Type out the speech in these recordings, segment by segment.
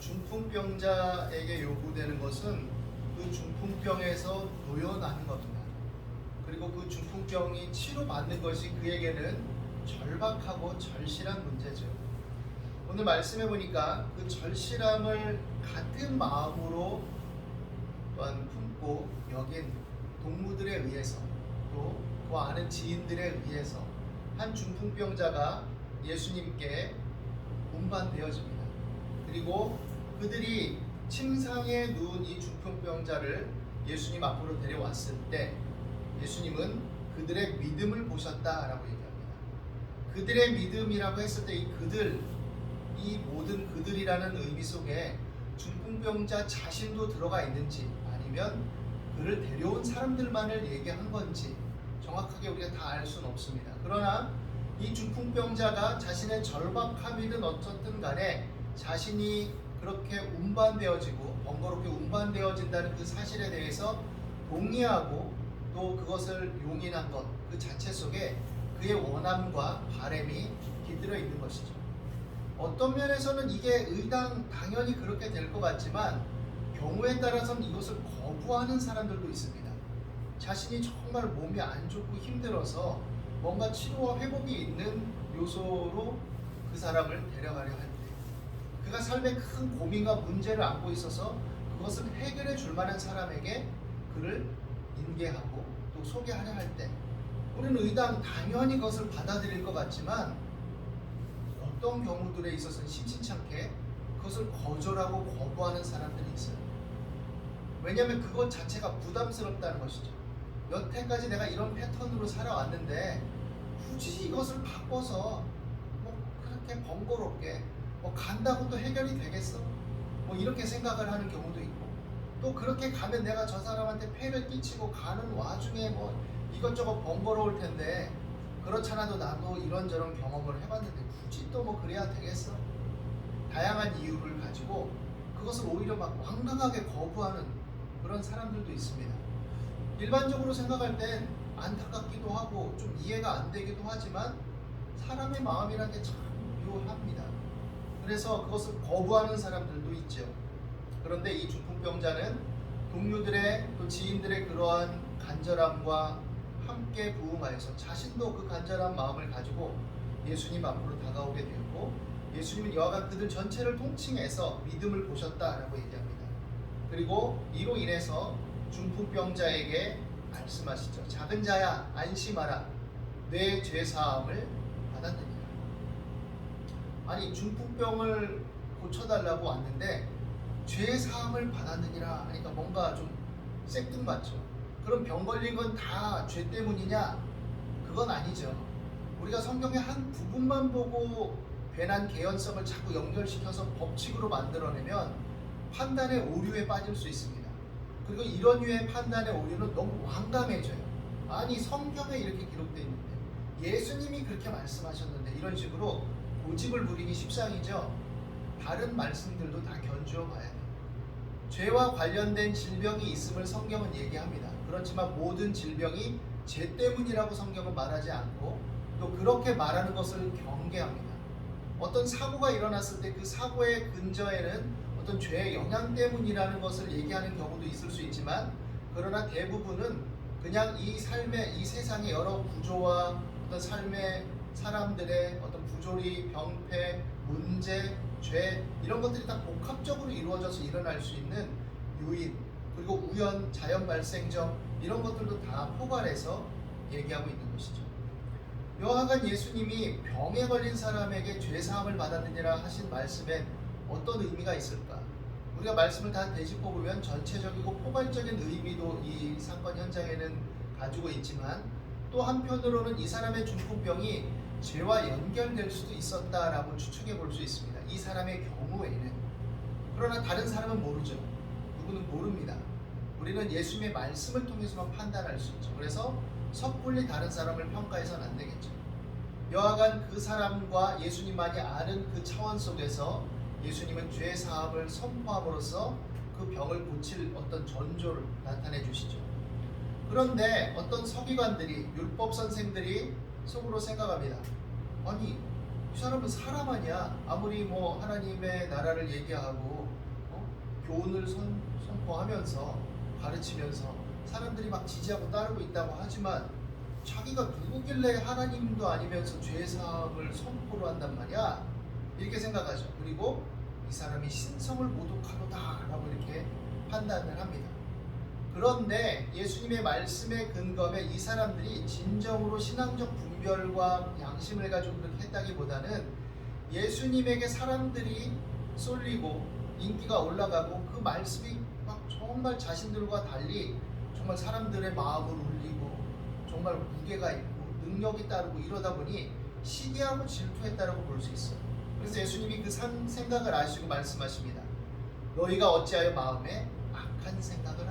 중풍병자에게 요구되는 것은 그 중풍병에서 놓여나는 겁니다. 그리고 그 중풍병이 치료받는 것이 그에게는 절박하고 절실한 문제죠. 오늘 말씀해 보니까 그 절실함을 같은 마음으로 또한 품고 여긴 동무들에 의해서 또 그 아는 지인들에 의해서 한 중풍병자가 예수님께 운반되어집니다. 그리고 그들이 침상에 누운 이 중풍병자를 예수님 앞으로 데려왔을 때 예수님은 그들의 믿음을 보셨다라고 얘기합니다. 그들의 믿음이라고 했을 때 이 그들 이 모든 그들이라는 의미 속에 중풍병자 자신도 들어가 있는지 아니면 그를 데려온 사람들만을 얘기한 건지 정확하게 우리가 다 알 수는 없습니다. 그러나 이 중풍병자가 자신의 절박함이든 어쨌든 간에 자신이 그렇게 운반되어지고 번거롭게 운반되어진다는 그 사실에 대해서 동의하고 또 그것을 용인한 것 그 자체 속에 그의 원함과 바램이 깃들어 있는 것이죠. 어떤 면에서는 이게 의당 당연히 그렇게 될 것 같지만 경우에 따라서는 이것을 거부하는 사람들도 있습니다. 자신이 정말 몸이 안 좋고 힘들어서 뭔가 치료와 회복이 있는 요소로 그 사람을 데려가려 할 때, 그가 삶에 큰 고민과 문제를 안고 있어서 그것을 해결해 줄 만한 사람에게 그를 인계하고 또 소개하려 할 때, 우리는 의당 당연히 그것을 받아들일 것 같지만 어떤 경우들에 있어서는 심심찮게 그것을 거절하고 거부하는 사람들이 있어요. 왜냐하면 그것 자체가 부담스럽다는 것이죠. 여태까지 내가 이런 패턴으로 살아왔는데 굳이 이것을 바꿔서 뭐 그렇게 번거롭게 뭐 간다고 또 해결이 되겠어? 뭐 이렇게 생각을 하는 경우도 있고 또 그렇게 가면 내가 저 사람한테 폐를 끼치고 가는 와중에 뭐 이것저것 번거로울 텐데 그렇잖아도 나도 이런저런 경험을 해봤는데 굳이 또 뭐 그래야 되겠어? 다양한 이유를 가지고 그것을 오히려 막 완강하게 거부하는 그런 사람들도 있습니다. 일반적으로 생각할 땐 안타깝기도 하고 좀 이해가 안 되기도 하지만 사람의 마음이라는 게참 묘합니다. 그래서 그것을 거부하는 사람들도 있죠. 그런데 이 중풍병자는 동료들의 또 지인들의 그러한 간절함과 함께 부응하여서 자신도 그 간절한 마음을 가지고 예수님 앞으로 다가오게 되었고 예수님은 여하간 그들 전체를 통칭해서 믿음을 보셨다라고 얘기합니다. 그리고 이로 인해서 중풍병자에게 말씀하시죠. 작은 자야 안심하라. 내 죄 사함을 받았느니라. 아니 중풍병을 고쳐달라고 왔는데 죄 사함을 받았느니라 하니까 뭔가 좀 생뚱맞죠. 그럼 병 걸린 건 다 죄 때문이냐? 그건 아니죠. 우리가 성경의 한 부분만 보고 괜한 개연성을 자꾸 연결시켜서 법칙으로 만들어내면 판단의 오류에 빠질 수 있습니다. 그리고 이런 류의 판단의 오류는 너무 완강해져요. 아니 성경에 이렇게 기록되어 있는데 예수님이 그렇게 말씀하셨는데 이런 식으로 고집을 부리기 십상이죠. 다른 말씀들도 다 견주어 봐야 돼요. 죄와 관련된 질병이 있음을 성경은 얘기합니다. 그렇지만 모든 질병이 죄 때문이라고 성경은 말하지 않고 또 그렇게 말하는 것을 경계합니다. 어떤 사고가 일어났을 때 그 사고의 근저에는 어떤 죄의 영향 때문이라는 것을 얘기하는 경우도 있을 수 있지만 그러나 대부분은 그냥 이 삶의 이 세상의 여러 구조와 어떤 삶의 사람들의 어떤 부조리, 병폐, 문제, 죄 이런 것들이 다 복합적으로 이루어져서 일어날 수 있는 요인 그리고 우연, 자연 발생적 이런 것들도 다 포괄해서 얘기하고 있는 것이죠. 여하간 예수님이 병에 걸린 사람에게 죄 사함을 받았느니라 하신 말씀에 어떤 의미가 있을까? 우리가 말씀을 다 되짚어 보면 전체적이고 포괄적인 의미도 이 사건 현장에는 가지고 있지만 또 한편으로는 이 사람의 중풍병이 죄와 연결될 수도 있었다라고 추측해 볼 수 있습니다. 이 사람의 경우에는 그러나 다른 사람은 모르죠. 누구는 모릅니다. 우리는 예수님의 말씀을 통해서만 판단할 수 있죠. 그래서 섣불리 다른 사람을 평가해서는 안 되겠죠. 여하간 그 사람과 예수님만이 아는 그 차원 속에서 예수님은 죄 사함을 선포함으로써 그 병을 고칠 어떤 전조를 나타내 주시죠. 그런데 어떤 서기관들이 율법 선생들이 속으로 생각합니다. 아니 이 사람은 사람 아니야. 아무리 뭐 하나님의 나라를 얘기하고 어? 교훈을 선, 선포하면서 가르치면서 사람들이 막 지지하고 따르고 있다고 하지만 자기가 누구길래 하나님도 아니면서 죄 사함을 선포를 한단 말이야. 이렇게 생각하죠. 그리고 이 사람이 신성을 모독하도다라고 이렇게 판단을 합니다. 그런데 예수님의 말씀에 근거해 이 사람들이 진정으로 신앙적 분별과 양심을 가지고 그렇게 했다기보다는 예수님에게 사람들이 쏠리고 인기가 올라가고 그 말씀이 막 정말 자신들과 달리 정말 사람들의 마음을 울리고 정말 무게가 있고 능력이 따르고 이러다 보니 시기하고 질투했다라고 볼 수 있어요. 그래서 예수님이 그 상- 생각을 아시고 말씀하십니다. 너희가 어찌하여 마음에 악한 생각을?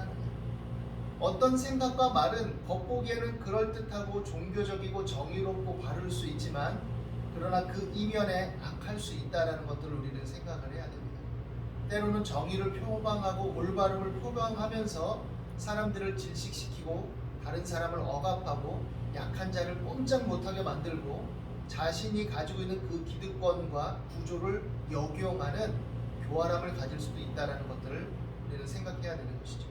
어떤 생각과 말은 겉보기에는 그럴듯하고 종교적이고 정의롭고 바를 수 있지만 그러나 그 이면에 악할 수 있다라는 것들을 우리는 생각을 해야 됩니다. 때로는 정의를 표방하고 올바름을 표방하면서 사람들을 질식시키고 다른 사람을 억압하고 약한 자를 꼼짝 못하게 만들고 자신이 가지고 있는 그 기득권과 구조를 역용하는 교활함을 가질 수도 있다라는 것들을 우리는 생각해야 되는 것이죠.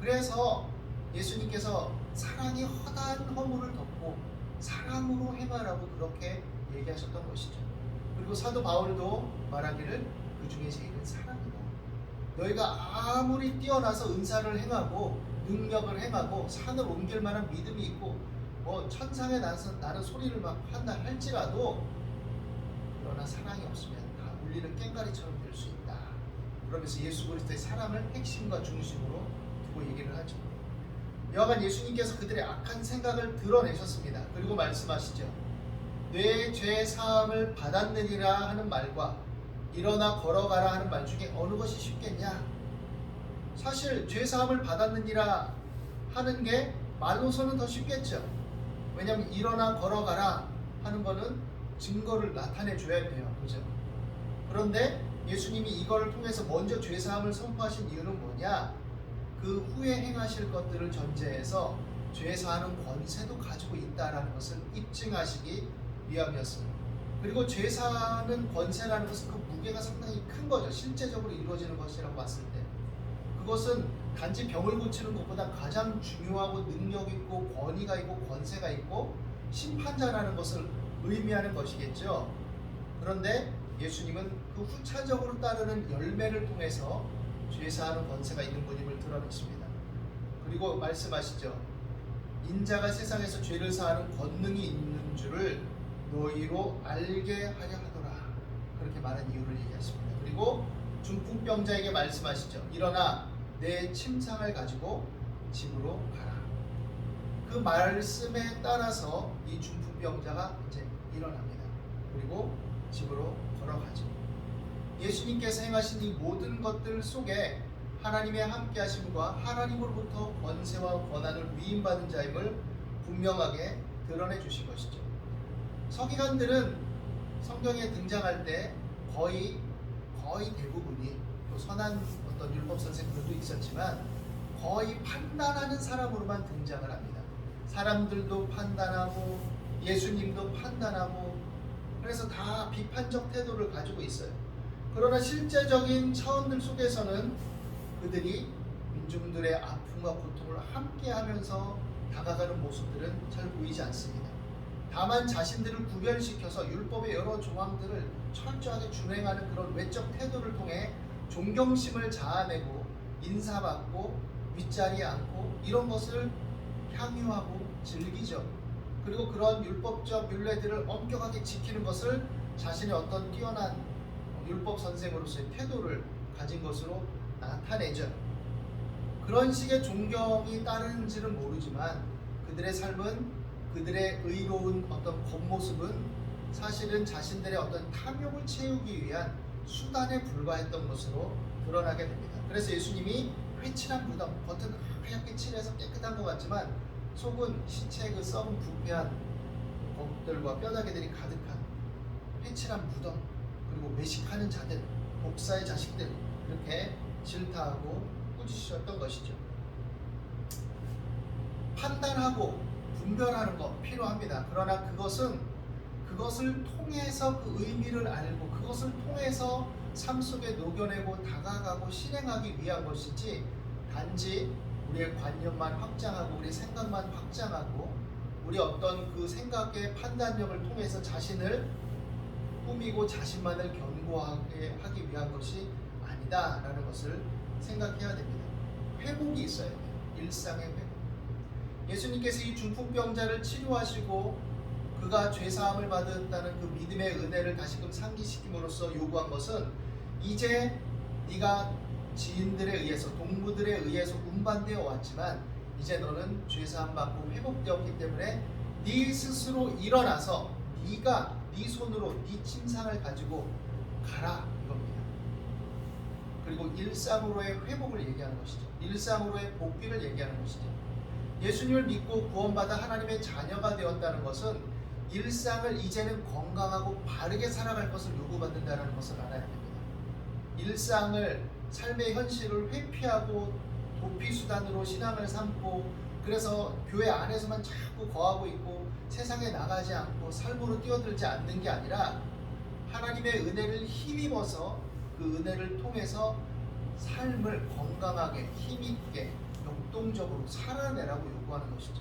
그래서 예수님께서 사랑이 허다한 허물을 덮고 사랑으로 행하라고 그렇게 얘기하셨던 것이죠. 그리고 사도 바울도 말하기를 그 중에 제일은 사랑이다. 너희가 아무리 뛰어나서 은사를 행하고 능력을 행하고 산을 옮길 만한 믿음이 있고 뭐 천상에 나서 나는 소리를 막 한다 할지라도 그러나 사랑이 없으면 다 울리는 깽가리처럼 될 수 있다. 그러면서 예수 그리스도의 사랑을 핵심과 중심으로 두고 얘기를 하죠. 여하간 예수님께서 그들의 악한 생각을 드러내셨습니다. 그리고 말씀하시죠. 내죄 사함을 받았느니라 하는 말과 일어나 걸어가라 하는 말 중에 어느 것이 쉽겠냐? 사실 죄 사함을 받았느니라 하는 게 말로서는 더 쉽겠죠. 왜냐하면 일어나 걸어가라 하는 거는 증거를 나타내 줘야 돼요. 그죠? 그런데 예수님이 이걸 통해서 먼저 죄 사함을 선포하신 이유는 뭐냐? 그 후에 행하실 것들을 전제해서 죄 사하는 권세도 가지고 있다라는 것을 입증하시기 위함이었습니다. 그리고 죄 사하는 권세라는 것은 그 무게가 상당히 큰 거죠. 실제적으로 이루어지는 것이라고 봤을 때. 그것은 단지 병을 고치는 것보다 가장 중요하고 능력 있고 권위가 있고 권세가 있고 심판자라는 것을 의미하는 것이겠죠. 그런데 예수님은 그 후차적으로 따르는 열매를 통해서 죄사하는 권세가 있는 분임을 드러내십니다. 그리고 말씀하시죠. 인자가 세상에서 죄를 사하는 권능이 있는 줄을 너희로 알게 하려 하더라. 그렇게 말한 이유를 얘기하십니다. 그리고 중풍병자에게 말씀하시죠. 일어나 내 침상을 가지고 집으로 가라. 그 말씀에 따라서 이 중풍병자가 이제 일어납니다. 그리고 집으로 걸어가죠. 예수님께서 행하신 이 모든 것들 속에 하나님의 함께하심과 하나님으로부터 권세와 권한을 위임받은 자임을 분명하게 드러내 주신 것이죠. 서기관들은 성경에 등장할 때 거의 거의 대부분이 또 선한 어떤 율법 선생들도 있었지만 거의 판단하는 사람으로만 등장을 합니다. 사람들도 판단하고 예수님도 판단하고 그래서 다 비판적 태도를 가지고 있어요. 그러나 실제적인 차원들 속에서는 그들이 민중들의 아픔과 고통을 함께 하면서 다가가는 모습들은 잘 보이지 않습니다. 다만 자신들을 구별시켜서 율법의 여러 조항들을 철저하게 준행하는 그런 외적 태도를 통해 존경심을 자아내고 인사받고 윗자리에 앉고 이런 것을 향유하고 즐기죠. 그리고 그런 율법적 율례들을 엄격하게 지키는 것을 자신의 어떤 뛰어난 율법 선생으로서의 태도를 가진 것으로 나타내죠. 그런 식의 존경이 따르는지는 모르지만 그들의 삶은 그들의 의로운 어떤 겉모습은 사실은 자신들의 어떤 탐욕을 채우기 위한 수단에 불과했던 것으로 드러나게 됩니다. 그래서 예수님이 회칠한 무덤, 겉은 하얗게 칠해서 깨끗한 것 같지만 속은 시체의 그 썩은 부패한 것들과 뼈다귀들이 가득한 회칠한 무덤, 그리고 매식하는 자들, 목사의 자식들 이렇게 질타하고 꾸짖으셨던 것이죠. 판단하고 분별하는 것 필요합니다. 그러나 그것은 그것을 통해서 그 의미를 알고 그것을 통해서 삶 속에 녹여내고 다가가고 실행하기 위한 것이지 단지 우리의 관념만 확장하고 우리 생각만 확장하고 우리 어떤 그 생각의 판단력을 통해서 자신을 꾸미고 자신만을 견고하게 하기 위한 것이 아니다라는 것을 생각해야 됩니다. 회복이 있어야 돼요. 일상의 회복. 예수님께서 이 중풍병자를 치료하시고 그가 죄 사함을 받았다는 그 믿음의 은혜를 다시금 상기시킴으로써 요구한 것은 이제 네가 지인들에 의해서 동무들에 의해서 운반되어 왔지만 이제 너는 죄 사함 받고 회복되었기 때문에 네 스스로 일어나서 네가 네 손으로 네 침상을 가지고 가라 이겁니다. 그리고 일상으로의 회복을 얘기하는 것이죠. 일상으로의 복귀를 얘기하는 것이죠. 예수님을 믿고 구원받아 하나님의 자녀가 되었다는 것은 일상을 이제는 건강하고 바르게 살아갈 것을 요구받는다는 것을 알아야 됩니다. 일상을 삶의 현실을 회피하고 도피 수단으로 신앙을 삼고 그래서 교회 안에서만 자꾸 거하고 있고 세상에 나가지 않고 삶으로 뛰어들지 않는 게 아니라 하나님의 은혜를 힘입어서 그 은혜를 통해서 삶을 건강하게 힘있게 역동적으로 살아내라고 요구하는 것이죠.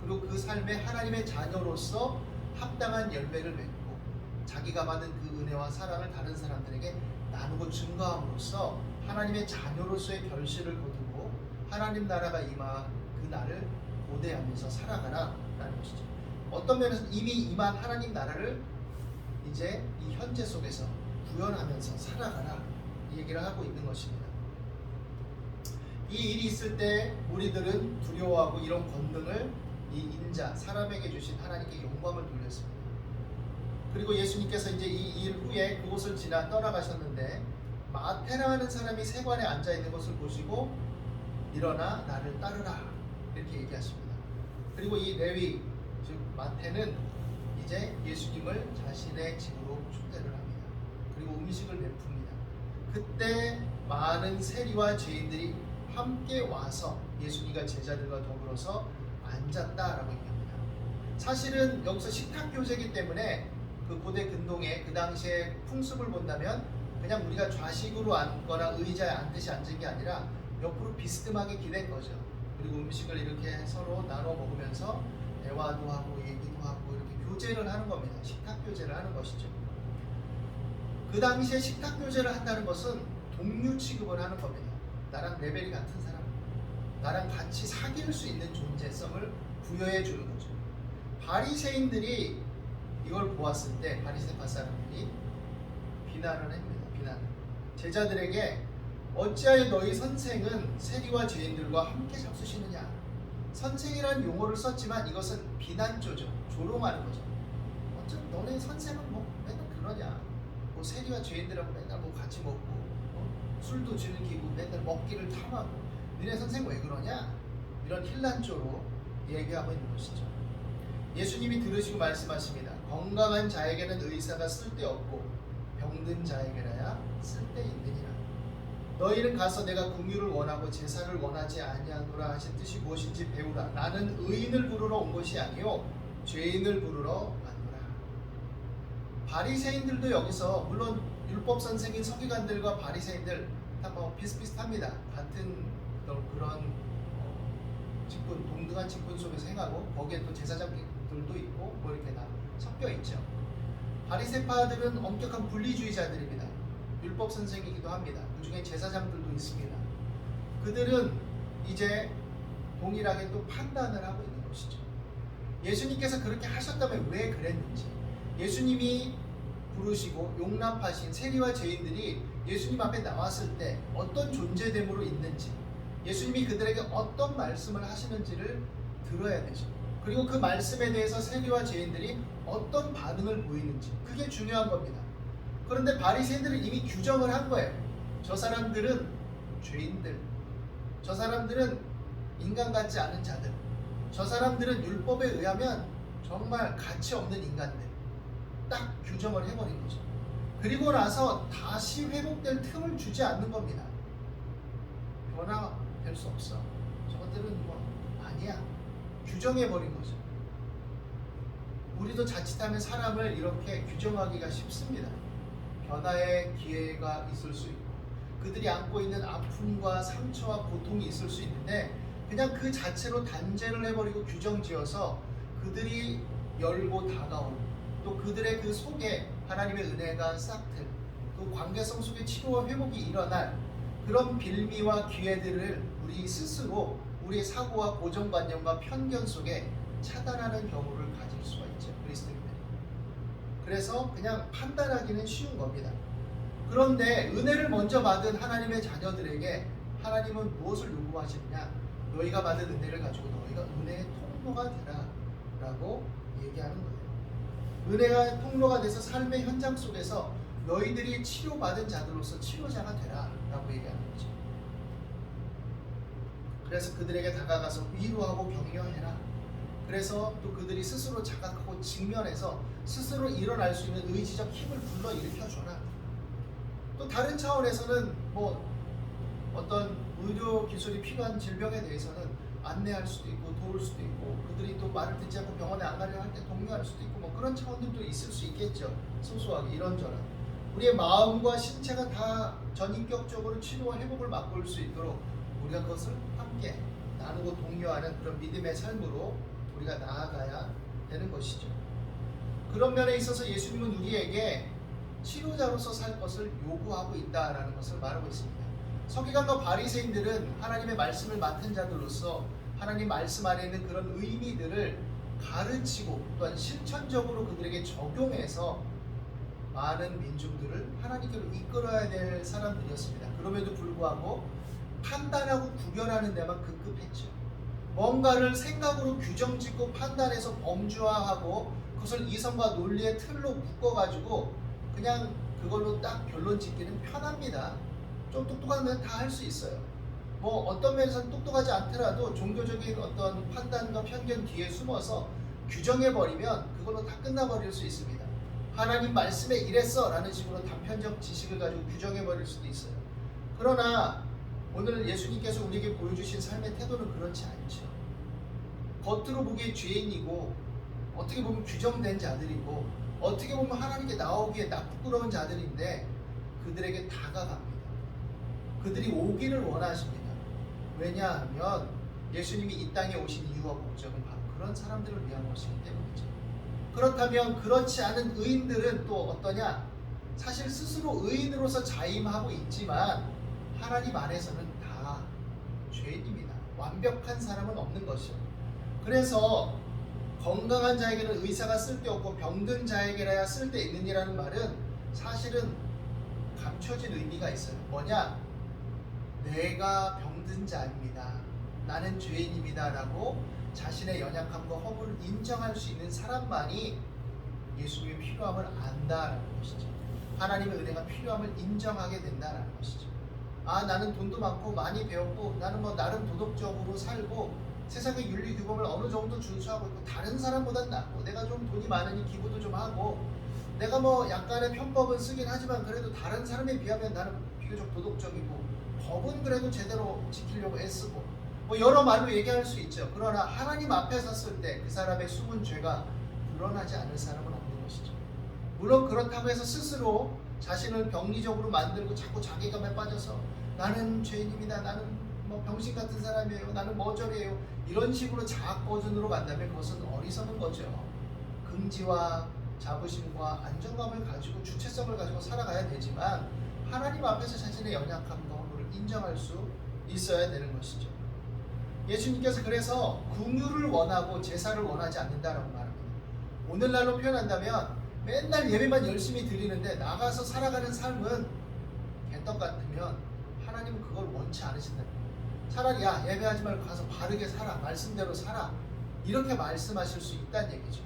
그리고 그 삶에 하나님의 자녀로서 합당한 열매를 맺고 자기가 받은 그 은혜와 사랑을 다른 사람들에게 나누고 증거함으로써 하나님의 자녀로서의 결실을 거두고 하나님 나라가 임한 그 날을 고대하면서 살아가라라는 것이죠. 어떤 면에서 이미 임한 하나님 나라를 이제 이 현재 속에서 구현하면서 살아가라 이 얘기를 하고 있는 것입니다. 이 일이 있을 때 우리들은 두려워하고 이런 권능을 이 인자 사람에게 주신 하나님께 영광을 돌렸습니다. 그리고 예수님께서 이제 이 일 후에 그곳을 지나 떠나가셨는데 마테라는 사람이 세관에 앉아 있는 것을 보시고 일어나 나를 따르라 이렇게 얘기하십니다. 그리고 이 레위 즉 마테는 이제 예수님을 자신의 집으로 초대를 합니다. 그리고 음식을 베풉니다. 그때 많은 세리와 죄인들이 함께 와서 예수님과 제자들과 더불어서 앉았다라고 얘기합니다. 사실은 여기서 식탁 교제이기 때문에 그 고대 근동의 그 당시의 풍습을 본다면 그냥 우리가 좌식으로 앉거나 의자에 앉듯이 앉은 게 아니라 옆으로 비스듬하게 기댄 거죠. 그리고 음식을 이렇게 서로 나눠 먹으면서 대화도 하고 얘기도 하고 이렇게 교제를 하는 겁니다. 식탁 교제를 하는 것이죠. 그 당시에 식탁 교제를 한다는 것은 동료 취급을 하는 겁니다. 나랑 레벨이 같은 사람, 나랑 같이 사귈 수 있는 존재성을 부여해 주는 거죠. 바리새인들이 이걸 보았을 때 바리새파 사람들이 비난을 합니다. 비난. 제자들에게 어찌하여 너희 선생은 세리와 죄인들과 함께 잡수시느냐? 선생이라는 용어를 썼지만 이것은 비난조죠. 조롱하는 거죠. 어쩜 너네 선생은 뭐 맨날 그러냐? 뭐 세리와 죄인들하고 맨날 뭐 같이 먹고 어? 술도 즐기고 맨날 먹기를 탐하고 니네 선생 왜 그러냐? 이런 힐난조로 얘기하고 있는 것이죠. 예수님이 들으시고 말씀하십니다. 건강한 자에게는 의사가 쓸데없고 병든 자에게라야 쓸데있느니라. 너희는 가서 내가 궁유를 원하고 제사를 원하지 아니하노라 하신 뜻이 무엇인지 배우라. 나는 의인을 부르러 온 것이 아니요 죄인을 부르러 왔노라. 바리새인들도 여기서 물론 율법 선생인 서기관들과 바리새인들 다뭐 비슷비슷합니다. 같은 그런 어, 직분 동등한 직분 속에서 행하고 거기에 또 제사장들도 있고 뭐 이렇게 다 섞여 있죠. 바리새파들은 엄격한 분리주의자들입니다. 율법 선생이기도 합니다. 그 중에 제사장들도 있습니다. 그들은 이제 동일하게 또 판단을 하고 있는 것이죠. 예수님께서 그렇게 하셨다면 왜 그랬는지, 예수님이 부르시고 용납하신 세리와 죄인들이 예수님 앞에 나왔을 때 어떤 존재됨으로 있는지, 예수님이 그들에게 어떤 말씀을 하시는지를 들어야 되죠. 그리고 그 말씀에 대해서 세리와 죄인들이 어떤 반응을 보이는지 그게 중요한 겁니다. 그런데 바리새인들은 이미 규정을 한 거예요. 저 사람들은 죄인들. 저 사람들은 인간 같지 않은 자들. 저 사람들은 율법에 의하면 정말 가치 없는 인간들. 딱 규정을 해버린 거죠. 그리고 나서 다시 회복될 틈을 주지 않는 겁니다. 변화될 수 없어. 저것들은 뭐 아니야. 규정해버린 거죠. 우리도 자칫하면 사람을 이렇게 규정하기가 쉽습니다. 변화의 기회가 있을 수 있고 그들이 안고 있는 아픔과 상처와 고통이 있을 수 있는데 그냥 그 자체로 단죄를 해버리고 규정지어서 그들이 열고 다가오는 또 그들의 그 속에 하나님의 은혜가 싹틀 또 관계성 속에 치료와 회복이 일어날 그런 빌미와 기회들을 우리 스스로 우리의 사고와 고정관념과 편견 속에 차단하는 경우를 가질 수가 있죠. 그리스도인들 그래서 그냥 판단하기는 쉬운 겁니다. 그런데 은혜를 먼저 받은 하나님의 자녀들에게 하나님은 무엇을 요구하시느냐? 너희가 받은 은혜를 가지고 너희가 은혜의 통로가 되라 라고 얘기하는 거예요. 은혜가 통로가 돼서 삶의 현장 속에서 너희들이 치료받은 자들로서 치료자가 되라 라고 얘기하는 거죠. 그래서 그들에게 다가가서 위로하고 격려해라. 그래서 또 그들이 스스로 자각하고 직면해서 스스로 일어날 수 있는 의지적 힘을 불러 일으켜줘라. 또 다른 차원에서는 뭐 어떤 의료 기술이 필요한 질병에 대해서는 안내할 수도 있고 도울 수도 있고 그들이 또 말을 듣지 않고 병원에 안 가려 할때 독려할 수도 있고 뭐 그런 차원들도 있을 수 있겠죠. 소소하게 이런저런. 우리의 마음과 신체가 다 전인격적으로 치료와 회복을 맛볼 수 있도록 우리가 그것을 함께 나누고 독려하는 그런 믿음의 삶으로 우리가 나아가야 되는 것이죠 그런 면에 있어서 예수님은 우리에게 치료자로서 살 것을 요구하고 있다라는 것을 말하고 있습니다. 서기관과 바리새인들은 하나님의 말씀을 맡은 자들로서 하나님 말씀 안에 있는 그런 의미들을 가르치고 또한 실천적으로 그들에게 적용해서 많은 민중들을 하나님께로 이끌어야 될 사람들이었습니다. 그럼에도 불구하고 판단하고 구별하는 데만 급급했죠. 뭔가를 생각으로 규정짓고 판단해서 범주화하고 그것을 이성과 논리의 틀로 묶어가지고 그냥 그걸로 딱 결론 짓기는 편합니다. 좀 똑똑하면 다 할 수 있어요. 뭐 어떤 면에서는 똑똑하지 않더라도 종교적인 어떤 판단과 편견 뒤에 숨어서 규정해버리면 그걸로 다 끝나버릴 수 있습니다. 하나님 말씀에 이랬어 라는 식으로 단편적 지식을 가지고 규정해버릴 수도 있어요. 그러나 오늘 예수님께서 우리에게 보여주신 삶의 태도는 그렇지 않죠. 겉으로 보기에 죄인이고 어떻게 보면 규정된 자들이고 어떻게 보면 하나님께 나오기에 나쁘끄러운 자들인데 그들에게 다가갑니다. 그들이 오기를 원하십니다. 왜냐하면 예수님이 이 땅에 오신 이유와 목적은 바로 그런 사람들을 위한 것이기 때문이죠. 그렇다면 그렇지 않은 의인들은 또 어떠냐? 사실 스스로 의인으로서 자임하고 있지만 하나님 안에서는 다 죄인입니다. 완벽한 사람은 없는 것이요. 그래서 건강한 자에게는 의사가 쓸데없고 병든 자에게라야 쓸데있느니라는 말은 사실은 감춰진 의미가 있어요. 뭐냐? 내가 병든 자입니다. 나는 죄인입니다 라고 자신의 연약함과 허물을 인정할 수 있는 사람만이 예수님의 필요함을 안다라는 것이죠. 하나님의 은혜가 필요함을 인정하게 된다라는 것이죠. 아 나는 돈도 많고 많이 배웠고 나는 뭐 나름 도덕적으로 살고 세상의 윤리 규범을 어느 정도 준수하고 있고 다른 사람보단 낫고 내가 좀 돈이 많으니 기부도 좀 하고 내가 뭐 약간의 편법은 쓰긴 하지만 그래도 다른 사람에 비하면 나는 비교적 도덕적이고 법은 그래도 제대로 지키려고 애쓰고 뭐 여러 말로 얘기할 수 있죠. 그러나 하나님 앞에 섰을 때 그 사람의 숨은 죄가 드러나지 않을 사람은 없는 것이죠. 물론 그렇다고 해서 스스로 자신을 병리적으로 만들고 자꾸 자괴감에 빠져서 나는 죄인입니다. 나는 뭐 병신 같은 사람이에요. 나는 머저리에요. 이런 식으로 자학 버전으로 간다면 그것은 어리석은 거죠. 긍지와 자부심과 안정감을 가지고 주체성을 가지고 살아가야 되지만 하나님 앞에서 자신의 연약함과 허물을 인정할 수 있어야 되는 것이죠. 예수님께서 그래서 궁유를 원하고 제사를 원하지 않는다라고 말합니다. 오늘날로 표현한다면 맨날 예배만 열심히 드리는데 나가서 살아가는 삶은 개떡 같으면 하나님은 그걸 원치 않으신다. 차라리 야 예배하지 말고 가서 바르게 살아 말씀대로 살아 이렇게 말씀하실 수 있다는 얘기죠.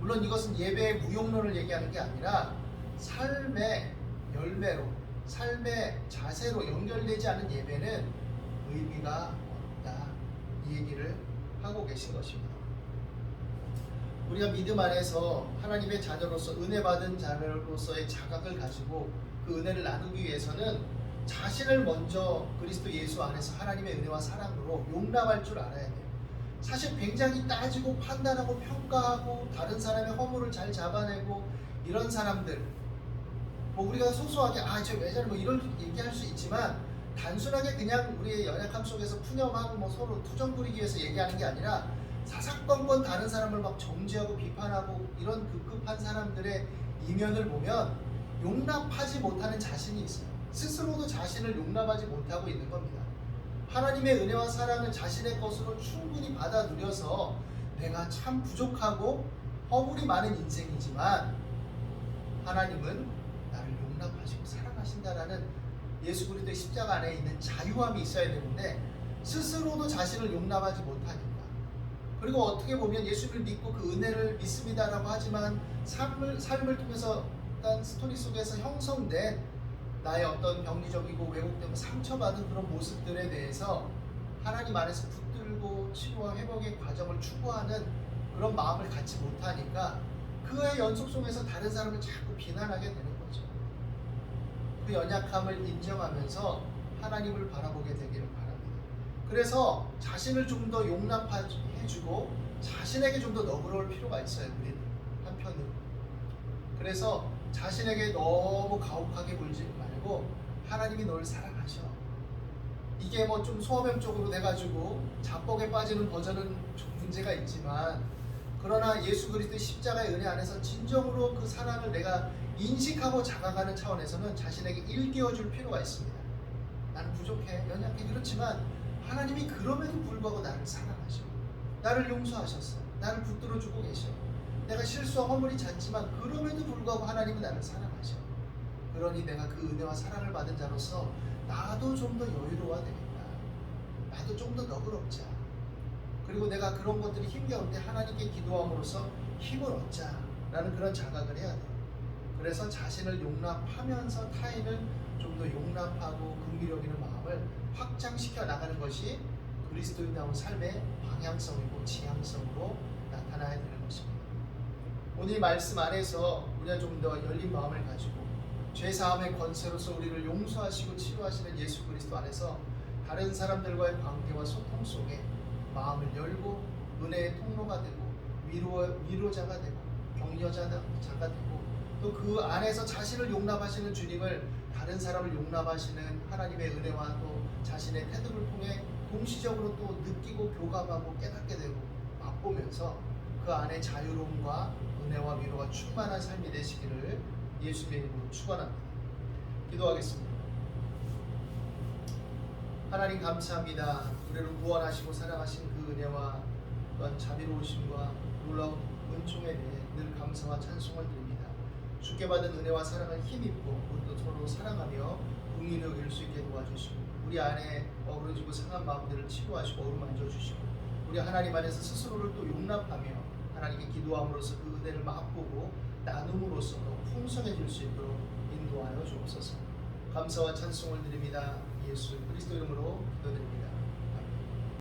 물론 이것은 예배의 무용론을 얘기하는 게 아니라 삶의 열매로 삶의 자세로 연결되지 않은 예배는 의미가 없다 이 얘기를 하고 계신 것입니다. 우리가 믿음 안에서 하나님의 자녀로서 은혜 받은 자녀로서의 자각을 가지고 그 은혜를 나누기 위해서는 자신을 먼저 그리스도 예수 안에서 하나님의 은혜와 사랑으로 용납할 줄 알아야 돼요. 사실 굉장히 따지고 판단하고 평가하고 다른 사람의 허물을 잘 잡아내고 이런 사람들 뭐 우리가 소소하게 아저왜 저래 뭐 이런 얘기할 수 있지만 단순하게 그냥 우리의 연약함 속에서 푸념하고 뭐 서로 투정 부리기 위해서 얘기하는 게 아니라 사사건건 다른 사람을 막 정죄하고 비판하고 이런 급급한 사람들의 이면을 보면 용납하지 못하는 자신이 있어요. 스스로도 자신을 용납하지 못하고 있는 겁니다. 하나님의 은혜와 사랑을 자신의 것으로 충분히 받아 누려서 내가 참 부족하고 허물이 많은 인생이지만 하나님은 나를 용납하시고 사랑하신다라는 예수 그리스도의 십자가 안에 있는 자유함이 있어야 되는데 스스로도 자신을 용납하지 못하니까 그리고 어떻게 보면 예수를 믿고 그 은혜를 믿습니다라고 하지만 삶을 삶을 통해서 어떤 스토리 속에서 형성된 나의 어떤 병리적이고 왜곡되고 상처받은 그런 모습들에 대해서 하나님 안에서 붙들고 치료와 회복의 과정을 추구하는 그런 마음을 갖지 못하니까 그의 연속 속에서 다른 사람을 자꾸 비난하게 되는 거죠. 그 연약함을 인정하면서 하나님을 바라보게 되기를 바랍니다. 그래서 자신을 좀 더 용납해주고 자신에게 좀 더 너그러울 필요가 있어요. 우리는 한편으로. 그래서 자신에게 너무 가혹하게 굴지 말고 하나님이 너를 사랑하셔. 이게 뭐 좀 소화병적으로 돼가지고 자뻑에 빠지는 버전은 좀 문제가 있지만 그러나 예수 그리스도의 십자가의 은혜 안에서 진정으로 그 사랑을 내가 인식하고 자각하는 차원에서는 자신에게 일깨워줄 필요가 있습니다. 나는 부족해, 연약해 그렇지만 하나님이 그럼에도 불구하고 나를 사랑하셔. 나를 용서하셨어. 나를 붙들어주고 계셔. 내가 실수와 허물이 잦지만 그럼에도 불구하고 하나님은 나를 사랑하셔. 그러니 내가 그 은혜와 사랑을 받은 자로서 나도 좀 더 여유로워야 되겠다. 나도 좀 더 너그럽자. 그리고 내가 그런 것들이 힘겨운데 하나님께 기도함으로써 힘을 얻자 라는 그런 자각을 해야 돼요. 그래서 자신을 용납하면서 타인을 좀 더 용납하고 긍휼히 여기는 마음을 확장시켜 나가는 것이 그리스도인다운 삶의 방향성이고 지향성으로 나타나야 되는 것입니다. 오늘 이 말씀 안에서 우리가 좀 더 열린 마음을 가지고 죄 사함의 권세로서 우리를 용서하시고 치료하시는 예수 그리스도 안에서 다른 사람들과의 관계와 소통 속에 마음을 열고 은혜의 통로가 되고 위로 위로자가 되고 격려자가 되고 또 그 안에서 자신을 용납하시는 주님을 다른 사람을 용납하시는 하나님의 은혜와 또 자신의 태도를 통해 동시적으로 또 느끼고 교감하고 깨닫게 되고 맛보면서 그 안에 자유로움과 은혜와 위로가 충만한 삶이 되시기를 예수님의 이름으로 축원합니다. 기도하겠습니다. 하나님 감사합니다. 우리를 구원하시고 사랑하신 그 은혜와 또한 자비로우심과 놀라운 은총에 대해 늘 감사와 찬송을 드립니다. 주께 받은 은혜와 사랑을 힘입고 우리도 서로 사랑하며 긍휼히 여길 수 있게 도와주시고 우리 안에 어그러지고 상한 마음들을 치료하시고 어루만져 주시고 우리 하나님 안에서 스스로를 또 용납하며 하나님께 기도함으로써 그 은혜를 맛보고 나눔으로써 더 풍성해질 수 있도록 인도하여 주옵소서. 감사와 찬송을 드립니다. 예수 그리스도 이름으로 기도드립니다.